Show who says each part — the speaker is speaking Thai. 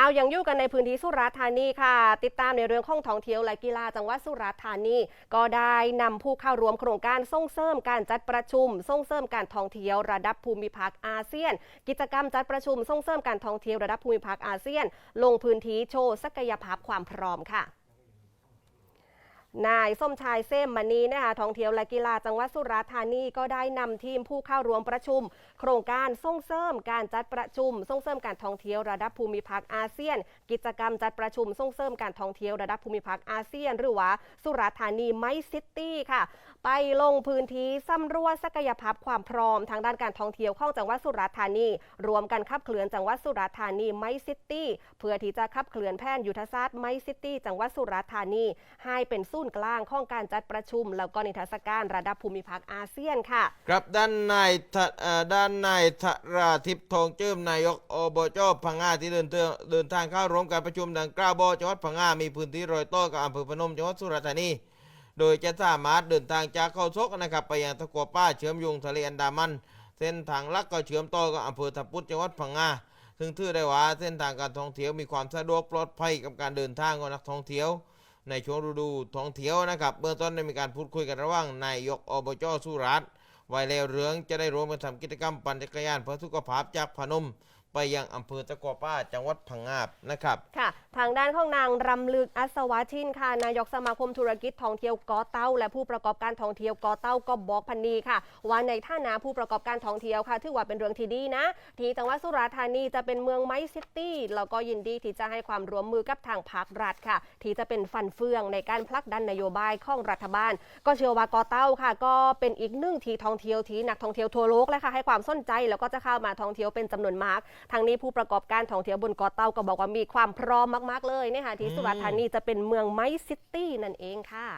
Speaker 1: เอาอยังยู่กันในพื้นที่สุราษฎร์ธานีค่ะ ติดตามในเรื่องของท่องเที่ยวและกีฬาจังหวัดสุราษฎร์ธานี ก็ได้นำผู้เข้าร่วมโครงการส่งเสริมการจัดประชุม ส่งเสริมการท่องเที่ยวระดับภูมิภาคอาเซียน กิจกรรมจัดประชุมส่งเสริมการท่องเที่ยวระดับภูมิภาคอาเซียน ลงพื้นที่โชว์ศักยภาพความพร้อมค่ะ นายส้มชายเซมมณีนะคะท่องเที่ยวและกีฬาจังหวัดสุราษฎร์ธานีก็ได้นำทีมผู้เข้าร่วมประชุม โครงการส่งเสริมการจัดประชุม ส่งเสริมการท่องเที่ยวระดับภูมิภาคอาเซียน กิจกรรมจัดประชุมส่งเสริมการท่องเที่ยวระดับภูมิภาคอาเซียน หรือว่าสุราษฎร์ธานีไมซิตี้ค่ะ ไปลงพื้นที่สำรวจศักยภาพความพร้อม ทางด้านการท่องเที่ยวของจังหวัดสุราษฎร์ธานี รวมกันขับเคลื่อนจังหวัดสุราษฎร์ธานีไมซิตี้เพื่อที่จะขับเคลื่อนแผนยุทธศาสตร์ไมซิตี้จังหวัดสุราษฎร์ธานีให้เป็นศูนย์กลางของการจัดประชุม แล้วก็นิทรรศการระดับภูมิภาคอาเซียนค่ะ
Speaker 2: ครับด้านนายด้านนายธราทิพย์ทองเจิมนายกอบจพังงาที่เดินเทางเดินทางเข้าร่วมการประชุมดังกล่าวบจังหวัดพังงามีพื้นที่รอยต่อกับอำเภอพนมจังหวัดสุราษฎร์ธานีโดยจะสามารถเดินทางจากเข้าซกนะครับไปยังตะกัวป้าเชื่อมโยงทะเลอันดามัน เส้นทางลักก็เชื่อมต่อกับอำเภอทับปุดจังหวัดพังงาซึ่งถือได้ว่าเส้นทางการท่องเที่ยวมีความสะดวกปลอดภัยกับการเดินทางของนักท่องเที่ยว ในช่วงฤดูท่องเที่ยวนะครับ เบื้องต้นได้มีการพูดคุยกันระหว่างนายกอบจสุราษฎร์ไวเลวเรืองจะได้ร่วมกันทำกิจกรรมปั่นจักรยานเพื่อสุขภาพจากพนม ไปยังอำเภอตะกัวป้าจังหวัดพังงาบนะครับ
Speaker 1: ค่ะ ทางด้านของนางรำลึกอัศวชินค่ะนายกสมาคมธุรกิจท่องเที่ยวเกอเต้า และผู้ประกอบการท่องเที่ยวเกอเต้าก็บอกพันนีค่ะ ว่าในท่านาผู้ประกอบการท่องเที่ยวค่ะถือว่าเป็นเรื่องที่ดีนะ ที่จังหวัดสุราษฎร์ธานีจะเป็นเมืองไม้ซิตี้แล้วก็ยินดีที่จะให้ความร่วมมือกับทางภาครัฐค่ะ ที่จะเป็นฟันเฟืองในการผลักดันนโยบายของรัฐบาล ก็เชื่อว่าเกอเต้าค่ะ ก็เป็นอีกหนึ่งที่ท่องเที่ยวที่นักท่องเที่ยวทั่วโลกเลยค่ะให้ความสนใจแล้วก็จะเข้ามาท่องเที่ยวเป็นจำนวนมากทางนี้ผู้ประกอบการท่องเที่ยวบนเกาะเต่าก็บอกว่ามีความพร้อมมาก ๆ เลยนะคะที่สุราษฎร์ธานีจะเป็นเมืองไม้ซิตี้นั่นเองค่ะ